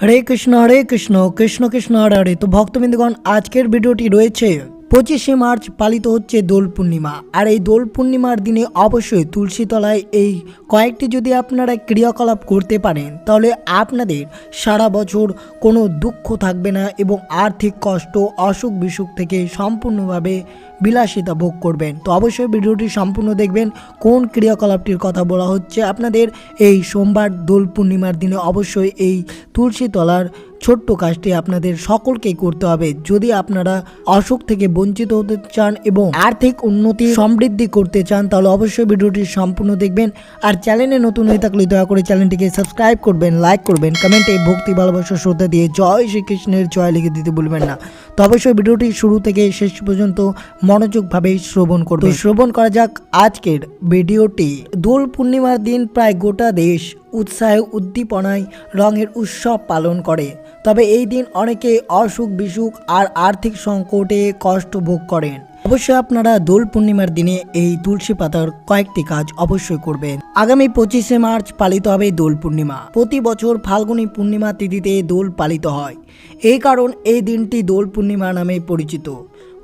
হরে কৃষ্ণ হরে কৃষ্ণ কৃষ্ণ কৃষ্ণ হরে হরে। তো ভক্তবৃন্দগণ আজকের ভিডিওটি রয়েছে পঁচিশে মার্চ পালিত হচ্ছে দোল পূর্ণিমা। আর এই দোল পূর্ণিমার দিনে অবশ্যই তুলসী তলায় এই কয়েকটি যদি আপনারা ক্রিয়াকলাপ করতে পারেন, তাহলে আপনাদের সারা বছর কোনো দুঃখ থাকবে না এবং আর্থিক কষ্ট, অসুখ বিসুখ থেকে সম্পূর্ণভাবে বিলাসিতা ভোগ করবেন। তো অবশ্যই ভিডিওটি সম্পূর্ণ দেখবেন, কোন ক্রিয়াকলাপটির কথা বলা হচ্ছে আপনাদের এই সোমবার দোল পূর্ণিমার দিনে অবশ্যই এই তুলসী তলার ছোট্ট কাজটি আপনাদের সকলকেই করতে হবে। যদি আপনারা অসুখ থেকে বঞ্চিত হতে চান এবং আর্থিক উন্নতি সমৃদ্ধি করতে চান, তাহলে অবশ্যই ভিডিওটি সম্পূর্ণ দেখবেন। আর চ্যানেলে নতুন হয়ে থাকলে দয়া করে চ্যানেলটিকে সাবস্ক্রাইব করবেন, লাইক করবেন, কমেন্টে ভক্তি, ভালোবাসা, শ্রদ্ধা দিয়ে জয় শ্রীকৃষ্ণের জয় লিখে দিতে ভুলবেন না। তো অবশ্যই ভিডিওটি শুরু থেকে শেষ পর্যন্ত মনোযোগভাবে শ্রবণ করবে শ্রবণ করা যাক আজকের ভিডিওটি। দোল পূর্ণিমার দিন প্রায় গোটা দেশ উৎসাহে উদ্দীপনায় রঙের উৎসব পালন করে। তবে এই দিন অনেকে অসুখ বিসুখ আর আর্থিক সংকটে কষ্ট ভোগ করেন। অবশ্যই আপনারা দোল পূর্ণিমার দিনে এই তুলসী পাতার কয়েকটি কাজ অবশ্যই করবেন। আগামী পঁচিশে মার্চ পালিত হবে দোল পূর্ণিমা। প্রতি বছর ফাল্গুনী পূর্ণিমা তিথিতে দোল পালিত হয়। এই কারণ এই দিনটি দোল পূর্ণিমা নামে পরিচিত।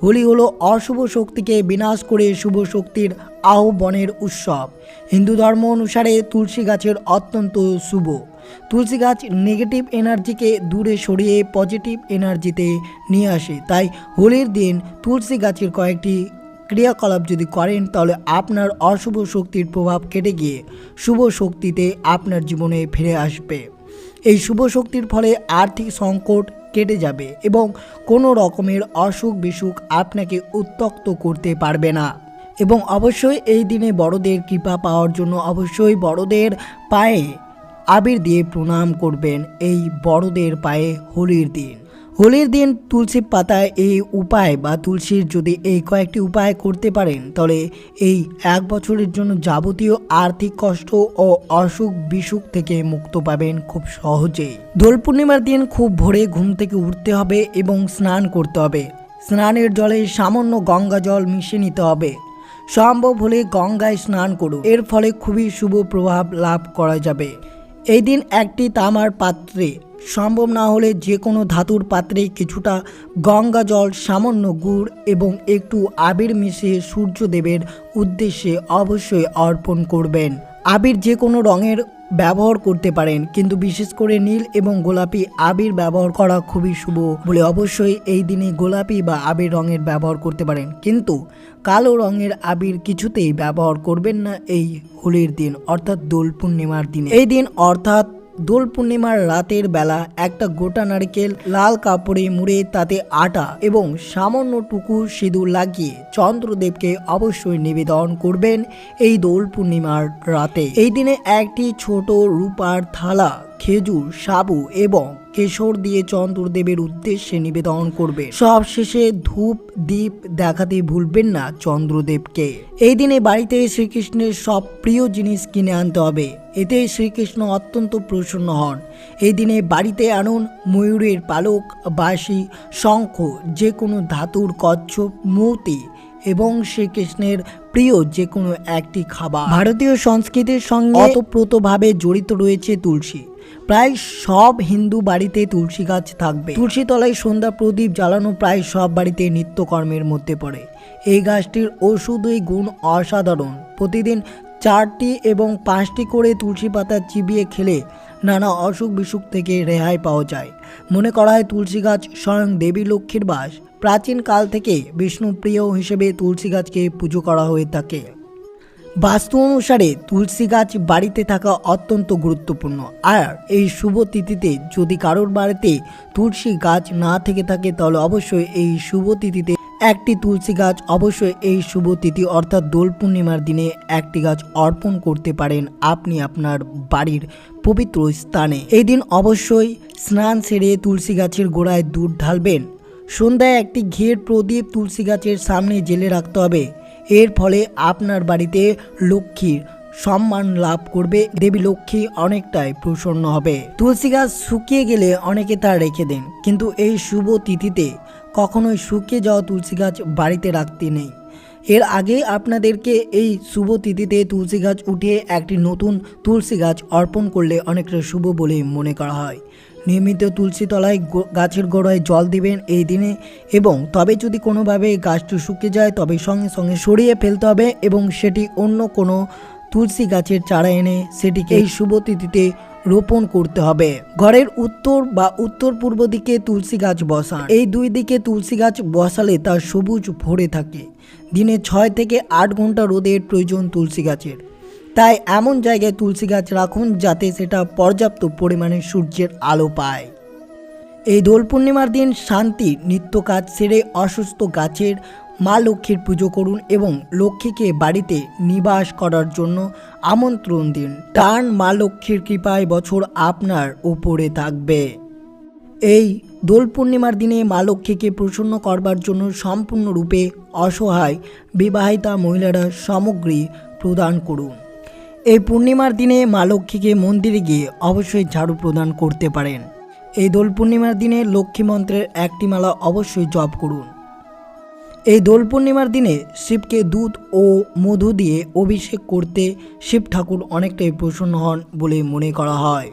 হোলি হলো অশুভ শক্তিকে বিনাশ করে শুভ শক্তির আহ্বানের উৎসব। হিন্দু ধর্ম অনুসারে তুলসী গাছের অত্যন্ত শুভ। তুলসী গাছ নেগেটিভ এনার্জিকে দূরে সরিয়ে পজিটিভ এনার্জিতে নিয়ে আসে। তাই হোলির দিন তুলসী গাছের কয়েকটি ক্রিয়াকলাপ যদি করেন, তাহলে আপনার অশুভ শক্তির প্রভাব কেটে গিয়ে শুভ শক্তিতে আপনার জীবনে ফিরে আসবে। এই শুভ শক্তির ফলে আর্থিক সংকট কেটে যাবে এবং কোনো রকমের অসুখ বিসুখ আপনাকে উত্তক্ত করতে পারবে না। এবং অবশ্যই এই দিনে বড়দের কৃপা পাওয়ার জন্য অবশ্যই বড়দের পায়ে আবির দিয়ে প্রণাম করবেন এই বড়দের পায়ে হোলির দিন। হোলির দিন তুলসী পাতায় এই উপায় বা তুলসীর যদি এই কয়েকটি উপায় করতে পারেন, তাহলে এই এক বছরের জন্য যাবতীয় আর্থিক কষ্ট ও অসুখ বিসুখ থেকে মুক্ত পাবেন খুব সহজেই। দোল পূর্ণিমার দিন খুব ভোরে ঘুম থেকে উঠতে হবে এবং স্নান করতে হবে। স্নানের জলে সামান্য গঙ্গা জল মিশিয়ে নিতে হবে। সম্ভব হলে গঙ্গায় স্নান করুন। এর ফলে খুবই শুভ প্রভাব লাভ করা যাবে। এই দিন একটি তামার পাত্রে। সম্ভব না হলে যে কোনো ধাতুর পাত্রে কিছুটা গঙ্গা জল, সামান্য গুড় এবং একটু আবির মিশিয়ে সূর্যদেবের উদ্দেশ্যে অবশ্যই অর্পণ করবেন। আবির যে কোনো রঙের ব্যবহার করতে পারেন। কিন্তু বিশেষ করে নীল এবং গোলাপি আবির ব্যবহার করা খুবই শুভ বলে অবশ্যই এই দিনে গোলাপি বা আবির রঙের ব্যবহার করতে পারেন। কিন্তু কালো রঙের আবির কিছুতেই ব্যবহার করবেন না এই হোলির দিন, অর্থাৎ দোল পূর্ণিমার দিনে। এই দিন অর্থাৎ দোল পূর্ণিমার রাতের বেলা একটা গোটা নারকেল, লাল কাপড়ে মুড়ে তাতে আটা এবং সামান্য টুকু সিঁদুর লাগিয়ে চন্দ্রদেবকে অবশ্যই নিবেদন করবেন এই দোল পূর্ণিমার রাতে। এই দিনে একটি ছোট রূপার থালা খেজুর, সাবু এবং কেশর দিয়ে চন্দ্রদেবের উদ্দেশ্যে নিবেদন করবে। সব শেষে ধূপ দ্বীপ দেখাতে ভুলবেন না চন্দ্রদেবকে। এই দিনে বাড়িতে শ্রীকৃষ্ণের সব প্রিয় জিনিস কিনে আনতে হবে। এতে শ্রীকৃষ্ণ অত্যন্ত প্রসন্ন হন। এই দিনে বাড়িতে আনুন ময়ূরের পালক, বাঁশি, শঙ্খ যে কোনো ধাতুর কচ্ছপ, মূর্তি এবং শ্রীকৃষ্ণের প্রিয় যে কোনো একটি খাবার। ভারতীয় সংস্কৃতির সঙ্গে ওতপ্রোতভাবে জড়িত রয়েছে তুলসী। প্রায় সব হিন্দু বাড়িতে তুলসী গাছ থাকবে। তুলসী তলায় সন্ধ্যা প্রদীপ জ্বালানো প্রায় সব বাড়িতে নিত্যকর্মের মধ্যে পড়ে। এই গাছটির ওষুধই গুণ অসাধারণ। প্রতিদিন চারটি এবং পাঁচটি করে তুলসী পাতা চিবিয়ে খেলে নানা অসুখ বিসুখ থেকে রেহাই পাওয়া যায়। মনে করা হয় তুলসী গাছ স্বয়ং দেবী লক্ষ্মীর বাস। প্রাচীন কাল থেকে বিষ্ণুপ্রিয় হিসেবে তুলসী গাছকে পুজো করা হয়ে থাকে। বাস্তু অনুসারে তুলসী গাছ বাড়িতে থাকা অত্যন্ত গুরুত্বপূর্ণ। আর এই শুভ তিথিতে যদি কারোর বাড়িতে তুলসী গাছ না থেকে থাকে, তাহলে অবশ্যই এই শুভ তিথিতে একটি তুলসী গাছ, অবশ্যই এই শুভ তিথি অর্থাৎ দোল পূর্ণিমার দিনে একটি গাছ অর্পণ করতে পারেন আপনি আপনার বাড়ির পবিত্র স্থানে। এই দিন অবশ্যই স্নান সেরে তুলসী গাছের গোড়ায় দুধ ঢালবেন। সন্ধ্যায় একটি ঘের প্রদীপ তুলসী গাছের সামনে জেলে রাখতে হবে। এর ফলে আপনার বাড়িতে লক্ষ্মীর সম্মান লাভ করবে। দেবী লক্ষ্মী অনেকটাই প্রসন্ন হবে। তুলসী গাছ শুকিয়ে গেলে অনেকে তা রেখে দেন। কিন্তু এই শুভ তিথিতে কখনোই শুকিয়ে যাওয়া তুলসী গাছ বাড়িতে রাখতে নেই। এর আগে আপনাদেরকে এই শুভ তিথিতে তুলসী গাছ উঠিয়ে একটি নতুন তুলসী গাছ অর্পণ করলে অনেকটা শুভ বলে মনে করা হয়। নিয়মিত তুলসী তলায় গাছের গোড়ায় জল দিবেন এই দিনে এবং তবে যদি কোনোভাবে গাছটি শুকিয়ে যায় তবে সঙ্গে সঙ্গে সরিয়ে ফেলতে হবে এবং সেটি অন্য কোনো তুলসী গাছের চারা এনে সেটিকে এই শুভ তিথিতে রোপণ করতে হবে। ঘরের উত্তর বা উত্তর পূর্ব দিকে তুলসী গাছ বসান। এই দুই দিকে তুলসী গাছ বসালে তা সবুজ ভরে থাকে। দিনে ছয় থেকে আট ঘণ্টা রোদের প্রয়োজন তুলসী গাছের। তাই এমন জায়গায় তুলসী গাছ রাখুন যাতে সেটা পর্যাপ্ত পরিমাণে সূর্যের আলো পায়। এই দোল পূর্ণিমার দিন শান্তি, নিত্য কাজ সেরে অসুস্থ গাছের মা লক্ষ্মীর পুজো করুন এবং লক্ষ্মীকে বাড়িতে নিবাস করার জন্য আমন্ত্রণ দিন। টান মা লক্ষ্মীর কৃপায় বছর আপনার উপরে থাকবে। এই দোল পূর্ণিমার দিনে মা লক্ষ্মীকে প্রসন্ন করবার জন্য সম্পূর্ণরূপে অসহায়, বিবাহিতা মহিলারা সামগ্রী প্রদান করুন। এই পূর্ণিমার দিনে মা লক্ষ্মীকে মন্দিরে গিয়ে অবশ্যই ঝাড়ু প্রদান করতে পারেন। এই দোল পূর্ণিমার দিনে লক্ষ্মী মন্ত্রের একটি মালা অবশ্যই জপ করুন। এই দোল পূর্ণিমার দিনে শিবকে দুধ ও মধু দিয়ে অভিষেক করতে শিব ঠাকুর অনেকটাই প্রসন্ন হন বলে মনে করা হয়।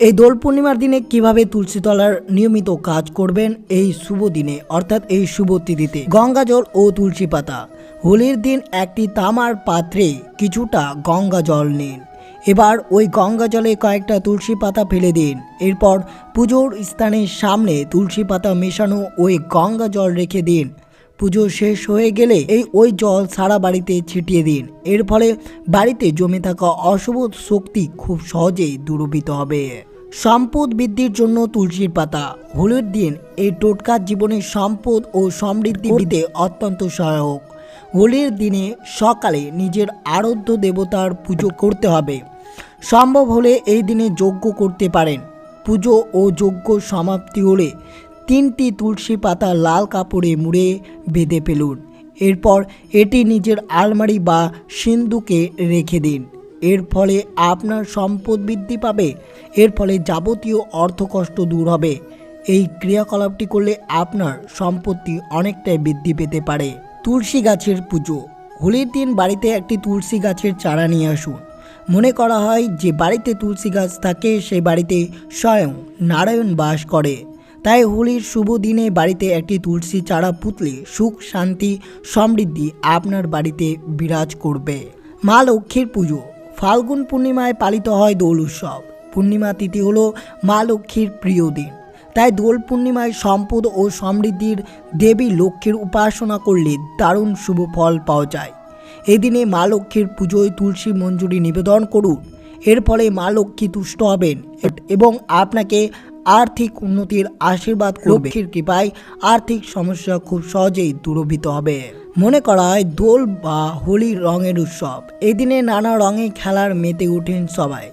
এই দোল পূর্ণিমার দিনে কীভাবে তুলসীতলার নিয়মিত কাজ করবেন এই শুভ দিনে, অর্থাৎ এই শুভ তিথিতে? গঙ্গা জল ও তুলসী পাতা। হোলির দিন একটি তামার পাত্রে কিছুটা গঙ্গা জল নিন। এবার ওই গঙ্গা জলে কয়েকটা তুলসী পাতা ফেলে দিন। এরপর পুজোর স্থানের সামনে তুলসী পাতা মেশানো ওই গঙ্গা জল রেখে দিন। পুজো শেষ হয়ে গেলে এই ওই জল সারা বাড়িতে ছিটিয়ে দিন। এর ফলে বাড়িতে জমে থাকা অশুভ শক্তি খুব সহজেই দূরীভূত হবে। সম্পদ বৃদ্ধির জন্য তুলসীর পাতা হোলির দিন, এই টোটকার জীবনে সম্পদ ও সমৃদ্ধি দিতে অত্যন্ত সহায়ক। হোলির দিনে সকালে নিজের আরাধ্য দেবতার পুজো করতে হবে। সম্ভব হলে এই দিনে যজ্ঞ করতে পারেন। পুজো ও যজ্ঞ সমাপ্তি হলে তিনটি তুলসী পাতা লাল কাপড়ে মুড়ে বেঁধে ফেলুন। এরপর এটি নিজের আলমারি বা সিন্ধুকে রেখে দিন। এর ফলে আপনার সম্পদ বৃদ্ধি পাবে। এর ফলে যাবতীয় অর্থকষ্ট দূর হবে। এই ক্রিয়াকলাপটি করলে আপনার সম্পত্তি অনেকটাই বৃদ্ধি পেতে পারে। তুলসী গাছের পুজো। হোলির দিন বাড়িতে একটি তুলসী গাছের চারা নিয়ে আসুন। মনে করা হয় যে বাড়িতে তুলসী গাছ থাকে সেই বাড়িতে স্বয়ং নারায়ণ বাস করে। তাই হোলির শুভ দিনে বাড়িতে একটি তুলসী চারা পুতলে সুখ, শান্তি, সমৃদ্ধি আপনার বাড়িতে বিরাজ করবে। মা লক্ষ্মীর পুজো। ফাল্গুন পূর্ণিমায় পালিত হয় দোল উৎসব। পূর্ণিমা তিথি হল মা লক্ষ্মীর প্রিয় দিন। তাই দোল পূর্ণিমায় সম্পদ ও সমৃদ্ধির দেবী লক্ষ্মীর উপাসনা করলে দারুণ শুভ ফল পাওয়া যায়। এদিনে মা লক্ষ্মীর পুজোয় তুলসী মঞ্জুরি নিবেদন করুন। এর ফলে মা লক্ষ্মী তুষ্ট হবেন এবং আপনাকে আর্থিক উন্নতির আশীর্বাদ। লক্ষ্মীর কৃপায় আর্থিক সমস্যা খুব সহজেই দূরভূত হবে। মনে করা হয় দোল বা হোলি রঙের উৎসব। এই দিনে নানা রঙে খেলার মেতে ওঠেন সবাই।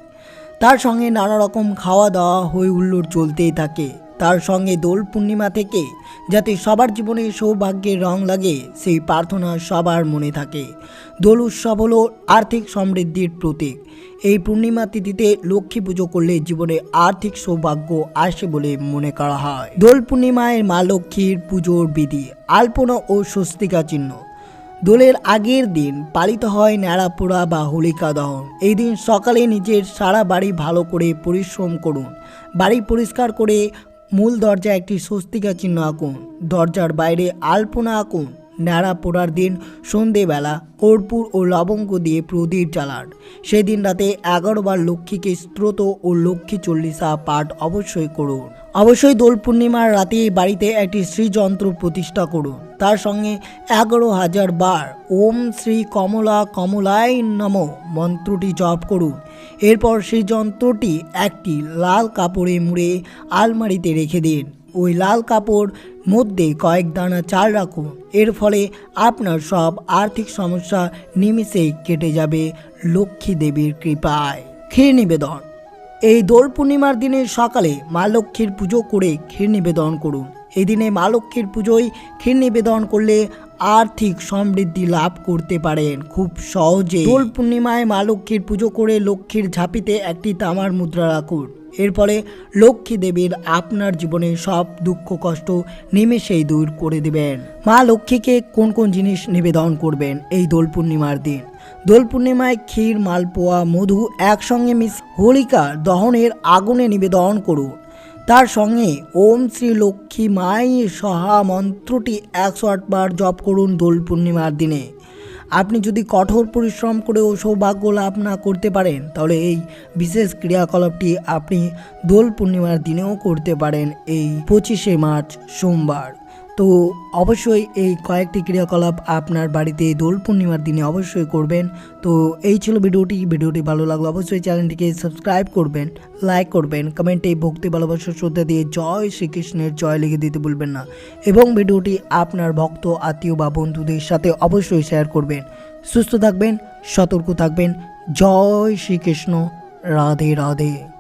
তার সঙ্গে নানা রকম খাওয়া দাওয়া হই হুল্লোড় চলতেই থাকে। তার সঙ্গে দোল পূর্ণিমা থেকে যাতে সবার জীবনে সৌভাগ্যের রং লাগে, সেই প্রার্থনা সবার মনে থাকে। দোল উৎসব হলো আর্থিক সমৃদ্ধির প্রতীক। এই পূর্ণিমা তিথিতে লক্ষ্মী পুজো করলে জীবনে আর্থিক সৌভাগ্য আসে বলে মনে করা হয়। দোল পূর্ণিমায় মা লক্ষ্মীর পুজোর বিধি, আলপনা ও স্বস্তিকা চিহ্ন। দোলের আগের দিন পালিত হয় ন্যাড়াপোড়া বা হোলিকা দহন। এই দিন সকালে নিজের সারা বাড়ি ভালো করে পরিশ্রম করুন। বাড়ি পরিষ্কার করে মূল দরজায় একটি স্বস্তিকা চিহ্ন আঁকুন। দরজার বাইরে আলপনা আঁকুন। ন্যাড়া পোড়ার দিন সন্ধেবেলা কর্পূর ও লবঙ্গ দিয়ে প্রদীপ জ্বালান। সেদিন রাতে এগারো বার লক্ষ্মীকে স্ত্রোত ও লক্ষ্মী চল্লিশা পাঠ অবশ্যই করুন। অবশ্যই দোল পূর্ণিমার রাতে বাড়িতে একটি শ্রীযন্ত্র প্রতিষ্ঠা করুন। তার সঙ্গে এগারো হাজার বার ওম শ্রী কমলা কমলায় নম মন্ত্রটি জপ করুন। এরপর সেই যন্ত্রটি একটি লাল কাপড়ে মুড়ে আলমারিতে রেখে দিন। ওই লাল কাপড় মধ্যে কয়েক দানা চাল রাখুন। এর ফলে আপনার সব আর্থিক সমস্যা নিমিষেই কেটে যাবে লক্ষ্মী দেবীর কৃপায়। ক্ষীর নিবেদন। এই দোল পূর্ণিমার দিনে সকালে মা লক্ষ্মীর পুজো করে ক্ষীর নিবেদন করুন। এই দিনে মা লক্ষ্মীর পুজোয় ক্ষীর নিবেদন করলে আর্থিক সমৃদ্ধি লাভ করতে পারেন খুব সহজে। দোল পূর্ণিমায় মা লক্ষ্মীর পুজো করে লক্ষ্মীর ঝাঁপিতে একটি তামার মুদ্রা রাখুন। এর ফলে লক্ষ্মী দেবীর আপনার জীবনে সব দুঃখ, কষ্ট নিমেষেই দূর করে দেবেন। মা লক্ষ্মীকে কোন কোন জিনিস নিবেদন করবেন এই দোল পূর্ণিমার দিন? দোল পূর্ণিমায় ক্ষীর, মালপোয়া, মধু একসঙ্গে মিস হোলিকা দহনের আগুনে নিবেদন করুন। তার সঙ্গে ওম শ্রী লক্ষ্মী মাই সহা মন্ত্রটি একশো আটবার জপ করুন দোল পূর্ণিমার দিনে। আপনি যদি কঠোর পরিশ্রম করেও সৌভাগ্য লাভ না করতে পারেন, তাহলে এই বিশেষ ক্রিয়াকলাপটি আপনি দোল পূর্ণিমার দিনেও করতে পারেন এই পঁচিশে মার্চ সোমবার। তো অবশ্যই এই কয়েকটি ক্রিয়াকলাপ আপনার বাড়িতে দোল পূর্ণিমার দিনে অবশ্যই করবেন। তো এই ছিল ভিডিওটি। ভিডিওটি ভালো লাগল অবশ্যই চ্যানেলটিকে সাবস্ক্রাইব করবেন, লাইক করবেন, কমেন্টে ভক্তি, ভালোবাসা, শ্রদ্ধা দিয়ে জয় শ্রীকৃষ্ণের জয় লিখে দিতে ভুলবেন না এবং ভিডিওটি আপনার ভক্ত, আত্মীয় বা বন্ধুদের সাথে অবশ্যই শেয়ার করবেন। সুস্থ থাকবেন, সতর্ক থাকবেন। জয় শ্রীকৃষ্ণ। রাধে রাধে।